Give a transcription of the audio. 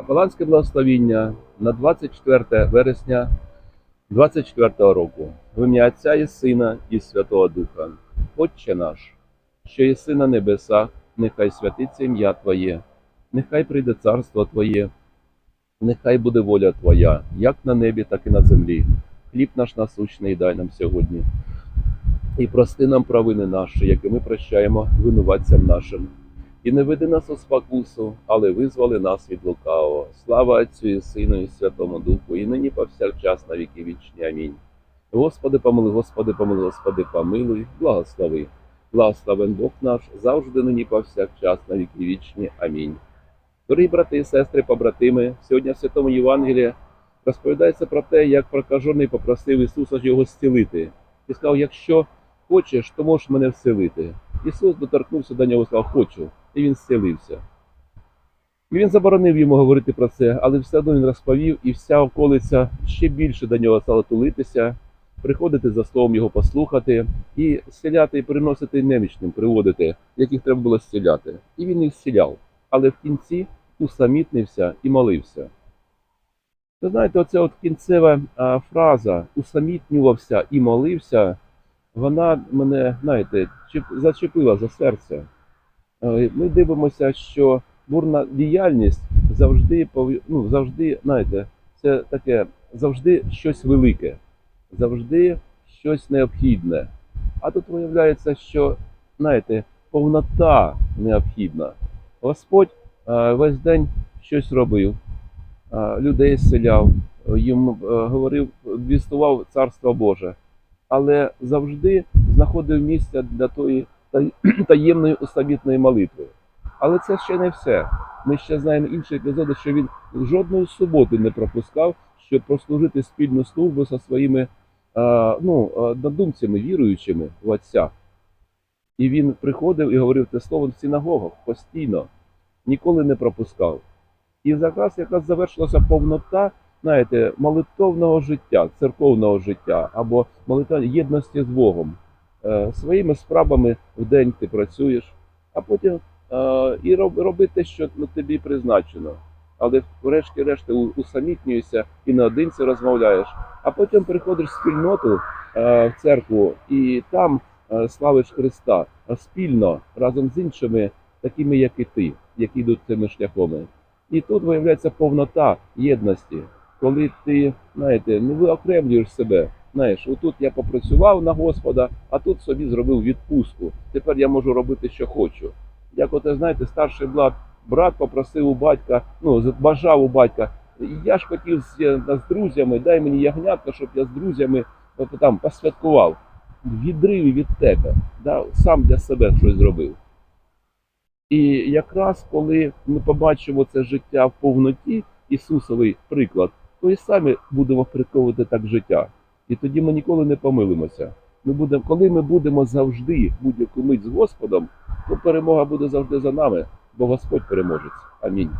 Капеланське благословіння на 24 вересня 24 року. В ім'я Отця і Сина і Святого Духа. Отче наш, що єси на небесах, нехай святиться ім'я Твоє, нехай прийде царство Твоє, нехай буде воля Твоя, як на небі, так і на землі. Хліб наш насущний дай нам сьогодні. І прости нам провини наші, які ми прощаємо винуватцям нашим. І не веди нас у спокусу, але визволи нас від лукавого. Слава Отцю і Сину і Святому Духу, і нині повсякчас на віки вічні. Амінь. Господи, помилуй, Господи, помилуй, Господи, помилуй, благослови. Благословен Бог наш, завжди нині повсякчас на віки вічні. Амінь. Дорогі брати і сестри, побратими, сьогодні в Святому Євангелії розповідається про те, як прокажений попросив Ісуса його зцілити. І сказав, якщо хочеш, то можеш мене вселити. Ісус доторкнувся до нього і сказав, хочу, і він зцілився. І він заборонив йому говорити про це, але все одно він розповів, і вся околиця ще більше до нього стала тулитися, приходити за словом його послухати, і зціляти, і приносити немічним, приводити, яких треба було зціляти. І він їх зціляв. Але в кінці усамітнився і молився. Ви знаєте, оця от кінцева фраза усамітнювався і молився, вона мене, знаєте, зачепила за серце. Е, Ми дивимося, що бурна діяльність завжди ну, завжди, знаєте, це таке завжди щось велике, завжди щось необхідне. А тут виявляється, що знаєте, повнота необхідна. Господь е, весь день щось робив, е, людей зціляв, е, їм говорив, вістував Царство Боже, але завжди знаходив місце для тої та- таємної усамітної молитви. Але це ще не все. Ми ще знаємо інші епізоди, що він жодної суботи не пропускав, щоб прослужити спільну службу зі своїми ну, однодумцями, віруючими в Отця. І він приходив і говорив те слово в синагогах постійно, ніколи не пропускав. І якраз якраз завершилася повнота, знаєте, молитовного життя, церковного життя або молитва єдності з Богом. Е, своїми справами в день ти працюєш, а потім е, і роби те, що ну, тобі призначено. Але врешті-решт усамітнюєшся і наодинці розмовляєш, а потім приходиш в спільноту е, в церкву і там славиш Христа спільно разом з іншими, такими, як і ти, які йдуть цими шляхами. І тут виявляється повнота єдності, коли ти, знаєте, не виокремлюєш себе. Знаєш, отут я попрацював на Господа, а тут собі зробив відпустку. Тепер я можу робити, що хочу. Як от, знаєте, старший брат, брат попросив у батька, ну, бажав у батька, я ж хотів з, е, з друзями, дай мені ягнятка, щоб я з друзями от, там посвяткував. В відриві від тебе, да, сам для себе щось зробив. І якраз коли ми побачимо це життя в повноті, Ісусовий приклад, то і самі будемо впорядковувати так життя. І тоді ми ніколи не помилимося. Ми будемо, коли ми будемо завжди будь-яку мить з Господом, то перемога буде завжди за нами, бо Господь переможець. Амінь.